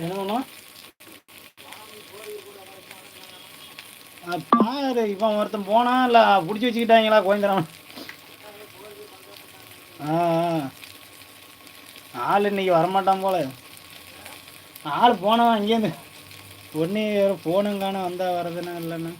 என்னமா பாரு இப்போ ஒருத்தன் போனா இல்லை பிடிச்சி வச்சுக்கிட்டாங்களா கோயந்தரம் ஆ ஆள் இன்னைக்கு வரமாட்டான் போல. ஆள் போனவன் இங்கேருந்து ஒன்றே ஃபோனும் காணும் வந்தால் வரதுன்னா இல்லைண்ணா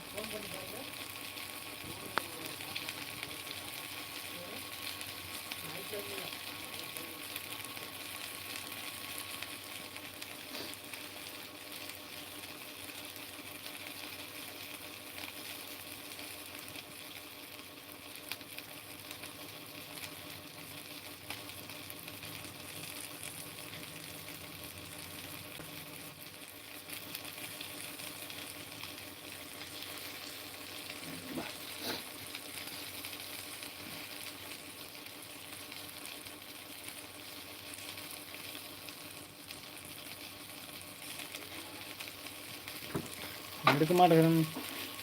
எடுக்க மாட்டேங்கிறான்.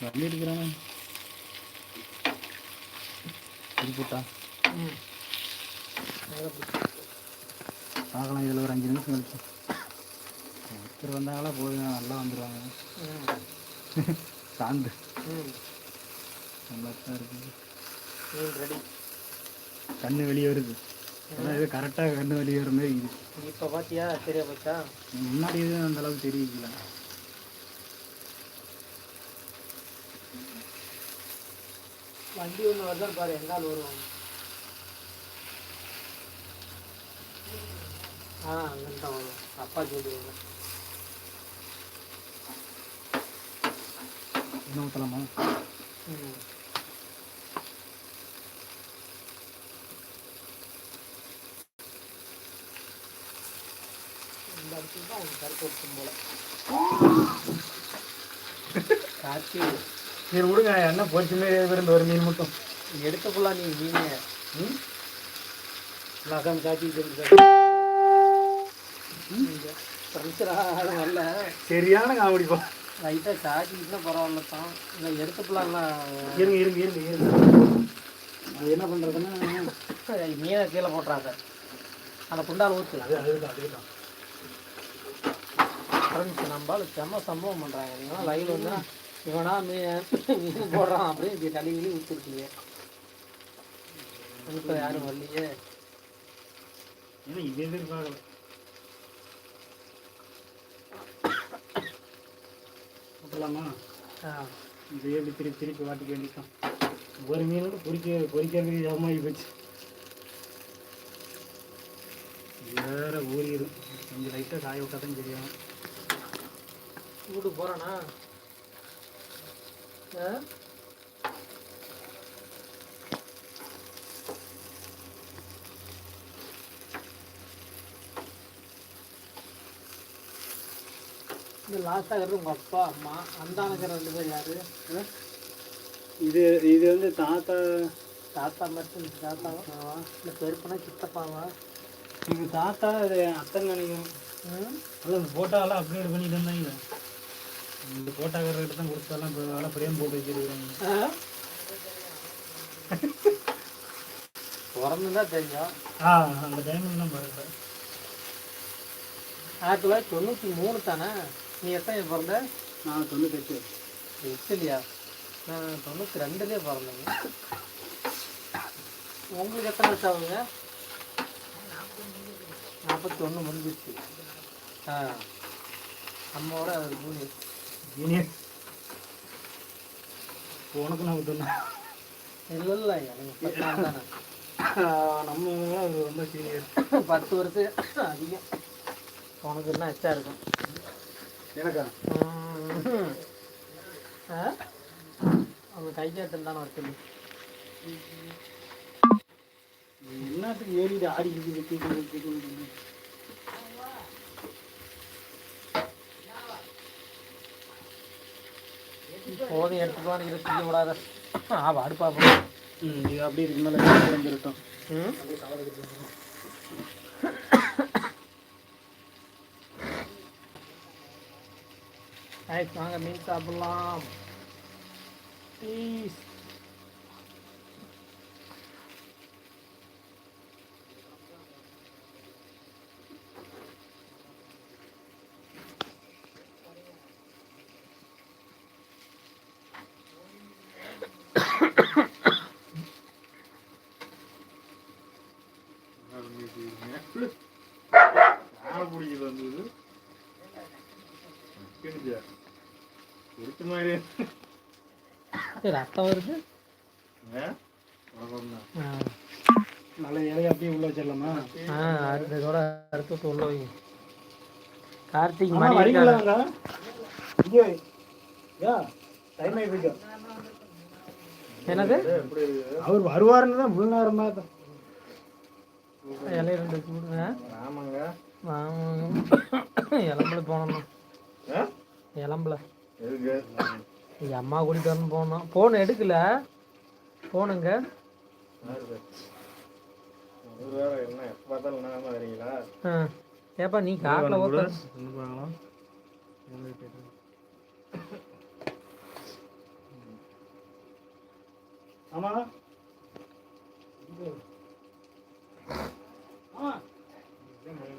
வண்டி எடுக்கிறானே திருப்பிட்டா பார்க்கலாம் இதில் ஒரு அஞ்சு நிமிஷம் கழிச்சு. ஒருத்தர் வந்தாங்களா போதும் நல்லா வந்துடுவாங்க சாந்து. நல்லா தான் இருக்குது. ரெடி கண்ணு வெளியே வருது. அதான் இது கரெக்டாக கண்ணு வெளியே வர மாதிரி இருக்குது. இப்போ பார்த்தியா சரியா போச்சா? முன்னாடி எதுவும் அந்த அளவுக்கு தெரியல வண்டி ஒன்று வருதான் பாரு எங்கால் வருவாங்க. ஆ அங்கிட்டு தான் வரும் அப்பா சொல்லுவாங்க என்ன ஊற்றலாமா ம். இந்த இடத்துல தான் அவங்க கருத்து போல. காட்சி சரி விடுங்க என்ன போச்சுமே இருந்து ஒரு மீன் மட்டும். எடுக்க போலாம் நீ மீன். ம்? நகம் ஃப்ரெண்ட்ஸராக வரல. சரியான காமெடி பா. லைட்டாக காய்ச்சிக்கிட்டுனா பரவாயில்ல தான். இல்லை எடுத்து போலாம்லாம் இருங்க இருங்க இருங்க இருங்க. அது என்ன பண்ணுறதுன்னா மீனை கீழே போட்டுறாங்க. அந்த குண்டால் ஊற்று அது அதுதான் அதுதான். ஃப்ரெண்ட்ஸ் செம்ம சம்பவம் பண்ணுறாங்க நீங்களாம் லைவ் வந்து இவனா மீன் மீன் போடுறான் அப்படின்னு இப்படி தள்ளி கிளி ஊற்றிருக்கீங்க இப்போ யாரும் வரலையே. ஏன்னா இது எதிர்பார்க்கல ஆ. இது எப்படி திருப்பி திருப்பி வாட்டிக்க வேண்டியதான் ஒரு மீனோட பொறிக்க பொறிக்கிறதுக்கு ஜபமாகி போச்சு. வேற ஊறிடும். கொஞ்சம் லைட்டாக காய விட்டா தான் தெரியும். வீட்டுக்கு போகிறானா இந்த லாஸ்ட்டாக இருக்கிறது உங்கள் அப்பா அம்மா. அந்தானுக்கிற ரெண்டு பேர் யாரு? இது இது வந்து தாத்தா. தாத்தா மட்டும் இந்த தாத்தாவா இல்லை பெருப்பனா சித்தப்பாவா? இது தாத்தா இது அத்தை நினைக்கிறேன். ம்? நல்லா இந்த ஃபோட்டோவெல்லாம் அப்டேட் பண்ணிட்டு இருந்தாங்க இந்த ஃபோட்டோக்காரர்கிட்ட தான் கொடுத்தாலாம் இப்போ அதெல்லாம் ஃப்ரேம் போட்டு வச்சிருக்காங்க பிறந்துதான் தெரியும். ஆ அந்த டைமில் தான் பாருங்க ஆயிரத்தி தொள்ளாயிரத்தி தொண்ணூற்றி மூணு தானே? நீ எத்தனை பிறந்த? நான் தொண்ணூத்தெட்டு. எட்டு இல்லையா நான் தொண்ணூற்றி ரெண்டுலேயே பிறந்தேங்க. உங்களுக்கு எத்தனை வருஷம் ஆகுங்க நாற்பத்தி ஒன்று முடிஞ்சிருச்சு. ஆ. அம்மாவோட அது மூணு ஜீனியர் உனக்கு சொன்னேன் இல்லை இல்லை எனக்கு நம்ம அவர் ரொம்ப சீனியர் பத்து வருஷம் அதிகம் உனக்கு என்ன எச்சா இருக்கும் எனக்கா அவங்க கை கேட்டு தானே வர சொல்லி என்னத்துக்கு ஏறிட்டு ஆடி இருக்குது போதும் எடுத்துக்கலாம் இதை செய்ய விடாத. ஆ வாடு பார்ப்போம் ம் இது அப்படி இருக்கு மேலே குறைஞ்சிருட்டும் ம்? வாங்க மீன் சாப்பிடலாம். ப்ளீஸ் ரத்தம் வருது. நல்ல இலையை அப்படியே உள்ள வச்சிடலாமா? ஆ அறுத்து இதோட அறுத்து விட்டு உள்ள வைங்க. கார்த்திக் மணி இங்கே யா டைம் என்னது? அவர் வருவாருன்னு தான் முழு தான் இலைய ரெண்டு கூடுங்க ஆமாங்க. இளம்புல போனோம்? இளம்புல எங்கள் அம்மா கூட்டிகிட்டு வரணும் போனோம். ஃபோன் எடுக்கல. போனுங்க யாருக்கு? ஒரு வேற என்ன எப்ப பார்த்தாலும் என்ன வரீங்களா? ஆ. ஏப்பா நீ காட்டில் ஓத்த ஆமா.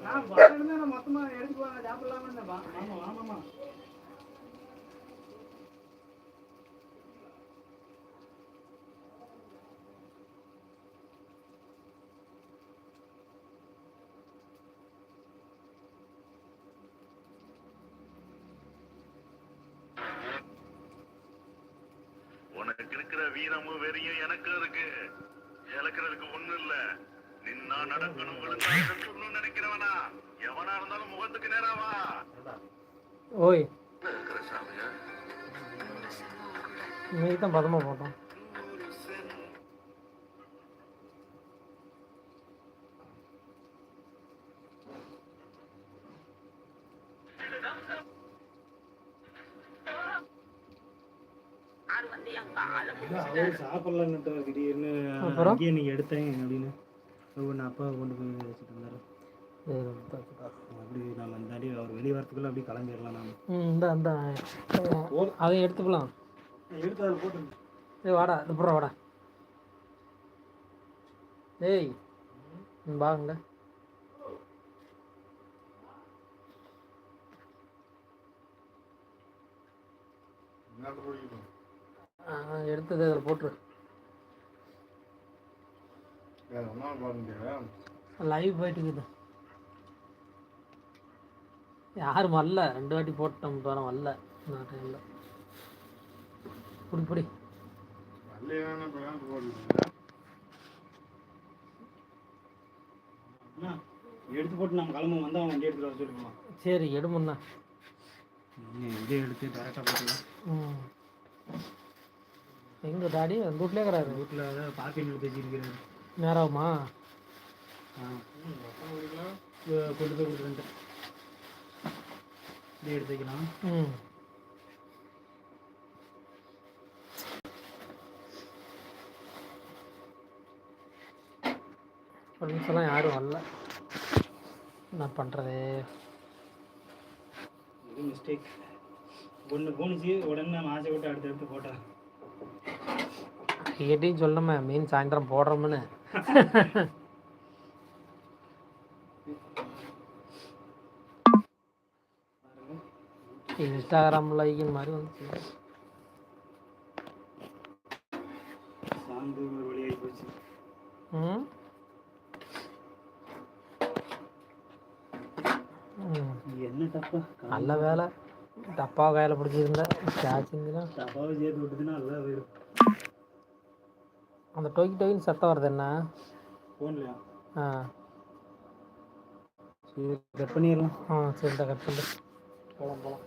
நான் மொத்தமா எடுத்து வா சாப்பிடலாம்னு இருந்தேன். வா- ஆமா ஆமாமா உனக்கு இருக்கிற வீரமும் வெறியும் எனக்கு இருக்கு. இழக்கிறதுக்கு ஒண்ணு இல்ல. நின்னா நடக்கணும் விழுந்தா சொல்லணும்னு நினைக்கிறவனா. எவனா இருந்தாலும் முகத்துக்கு நேராவா ஓய். இருக்கிற சாமியா. இன்னைக்கு தான் பதமாக போட்டோம் அவர் சாப்பிடலான்னுட்டு திடீர்னு அப்புறம்? அங்கேயே நீங்க எடுத்தேன் அப்படின்னு. ஒன்று அப்பா கொண்டு போய் வச்சுட்டு இருந்தாரு. அப்படி நம்ம இந்த அடி அவர் வெளியே வரத்துக்குள்ள அப்படியே கிளம்பிடலாம் நாம. ம் இந்த அந்த அதையும் எடுத்துக்கலாம். எடுத்து அதில் போட்டு ஏய் வாடா இந்த புறம் வாடா. ஏய் வாங்க எடுத்தது அதில் போட்டுரு. லைவ் போயிட்டு இருக்குது யாரும் வரல. ரெண்டு வாட்டி போட்டோம் பாரு வரல. நான் டைமில் பிடி பிடி. எடுத்து போட்டு நம்ம கிளம்ப வந்தா அவன் வண்டி எடுத்துட்டு வர சொல்லிருக்கலாம் சரி எடுமுண்ணா இதே எடுத்து டேரெக்டாக போட்டுக்கலாம். ம். எங்கே டாடி? அந்த வீட்லேயே இருக்கிறாரு. வீட்டில் ஏதாவது பார்க்கிங் எடுத்து வச்சிருக்கிறாரு நேரமா? ஆ. இ- கொண்டு போய் கொடுத்துருந்துட்டு இதே எடுத்து வைக்கலாம். ம். ஃப்ரெண்ட்ஸ்லாம் யாரும் வரல. என்ன பண்ணுறது மிஸ்டேக் ஒன்று போணுச்சு உடனே நம்ம ஆசைப்பட்டு அடுத்து எடுத்து போட்டேன். கேட்டையும் சொல்லணுமே மீன் சாயந்தரம் போடுறோம்னு. இன்ஸ்டாகிராம் லைக்கின் மாதிரி வந்துச்சு இது நல்ல வேலை. டப்பா கையில் பிடிச்சிருந்தா சாச்சிங்கன்னா தப்பாவை சேர்த்து விட்டுதுன்னா நல்லா போயிடும். அந்த டொய்க்கு டொய்னு சத்தம் வருது என்ன? ஃபோன்லையா? ஆ. சரி கட் பண்ணிடலாம். ஆ சரி கட் பண்ணு. போகலாம் போகலாம்